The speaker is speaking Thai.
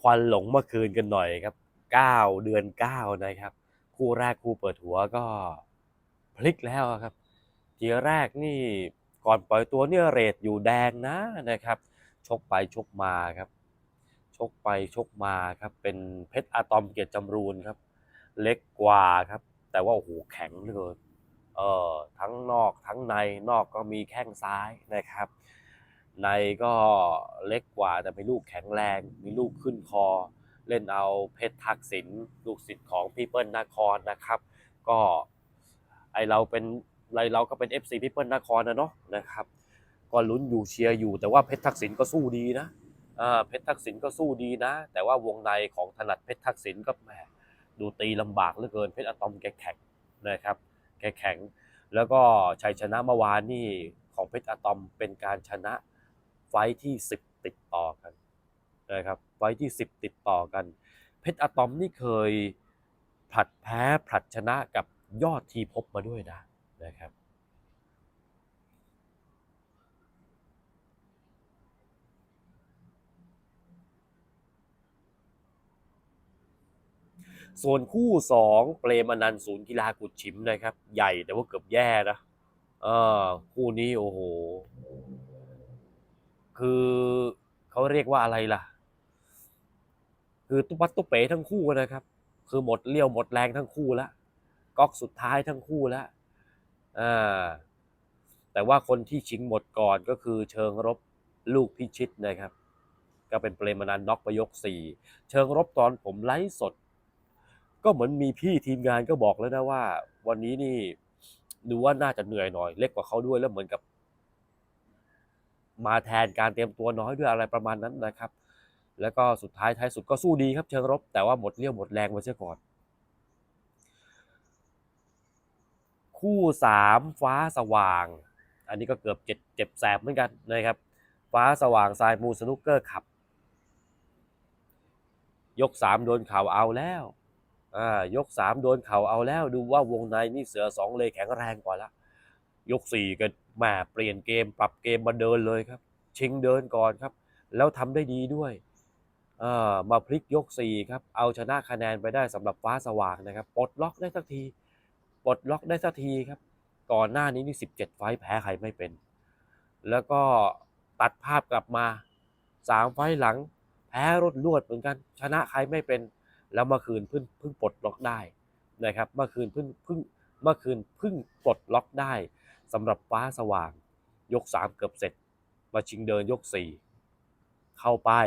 ควันหลงเมื่อคืนกันหน่อยครับ 9 เดือน 9 นะครับ คู่แรกคู่เปิดหัวก็พลิกแล้วครับทีแรกนี่ก่อนปล่อยตัวเนี่ยเรทอยู่แดงนะนะครับ ชกไปชกมาครับ ชกไปชกมาครับ เป็นเพชรอะตอมเกียรติจำรูนครับ เล็กกว่าครับ แต่ว่าโอ้โหแข็งเหลือเกินเออทั้งนอกทั้งในนอกก็มีแข้งซ้ายนะครับ ในก็เล็กกว่าแต่เป็นลูกแข็งแรง มีลูกขึ้นคอ เล่นเอาเพชรทักษิณลูกศิษย์ของพี่เปิ้ลนครนะครับ ก็ไอเราเป็นไรเราก็เป็น FC พี่เปิ้ลนครนะเนาะนะครับ ก็ลุ้นอยู่เชียร์อยู่ แต่ว่าเพชรทักษิณก็สู้ดีนะเพชรทักษิณก็สู้ดีนะ แต่ว่าวงในของถนัดเพชรทักษิณก็แหมดูตีลำบากเหลือเกินเพชรอะตอมแกแข็งนะครับ แกแข็ง แล้วก็ชัยชนะเมื่อวานนี่ของเพชรอะตอมเป็นการชนะ ไฟที่ 10 ติดต่อกันนะครับไฟท์ที่ 10 ติดต่อกัน เพชรอะตอมนี่เคยผลัดแพ้ผลัดชนะกับยอดทีพบมาด้วยนะนะครับส่วนคู่สองเปรมอนันต์ศูนย์กีฬากุดชิมนะครับ ใหญ่แต่ว่าเกือบแย่นะเออคู่นี้โอ้โห คือเขาเรียกว่าอะไรล่ะ คือตุ๊บปัดตุ๊เป๋ทั้งคู่นะครับ คือหมดเลี้ยวหมดแรงทั้งคู่แล้วก๊อกสุดท้ายทั้งคู่แล้วอ่าแต่ว่าคนที่ชิงหมดก่อนก็คือเชิงรบลูกพิชิตนะครับ ก็เป็นเปรมอนันน็อกไปยกสี่เชิงรบตอนผมไลฟ์สด ก็เหมือนมีพี่ทีมงานก็บอกแล้วนะว่า วันนี้นี่ดูว่าน่าจะเหนื่อยหน่อย เล็กกว่าเขาด้วยแล้วเหมือนกับ มาแทนการเตรียมตัวน้อยด้วยอะไรประมาณนั้นนะครับ แล้วก็สุดท้ายท้ายสุดก็สู้ดีครับเชิงรบ แต่ว่าหมดเรี่ยวหมดแรงไปเสียก่อน คู่สามฟ้าสว่าง อันนี้ก็เกือบเจ็บเจ็บแสบเหมือนกันนะครับ ฟ้าสว่างทรายมูสนุกเกอร์ขับ ยกสามโดนเข่าเอาแล้วอ่ายกสามโดนเข่าเอาแล้วดูว่าวงในนี่เสือสองเลยแข็งแรงกว่าละ ยกสี่ก็แหมาเปลี่ยนเกมปรับเกมมาเดินเลยครับ ชิงเดินก่อนครับ แล้วทำได้ดีด้วยมาพลิกยกสี่ครับ เอาชนะคะแนนไปได้สำหรับฟ้าสว่างนะครับปลดล็อกได้สักทีปลดล็อกได้สักทีครับ ก่อนหน้านี้นี่สิบเจ็ดไฟแพ้ใครไม่เป็น แล้วก็ตัดภาพกลับมาสามไฟหลัง แพ้รถลวดเหมือนกัน ชนะใครไม่เป็น แล้วเมื่อคืนเพิ่งเพิ่งปลดล็อกได้นะครับ เมื่อคืนเพิ่งเพิ่งเมื่อคืนเพิ่งปลดล็อกได้ สำหรับฟ้าสว่าง ยกสามเกือบเสร็จ มาชิงเดินยกสี่เข้าป้าย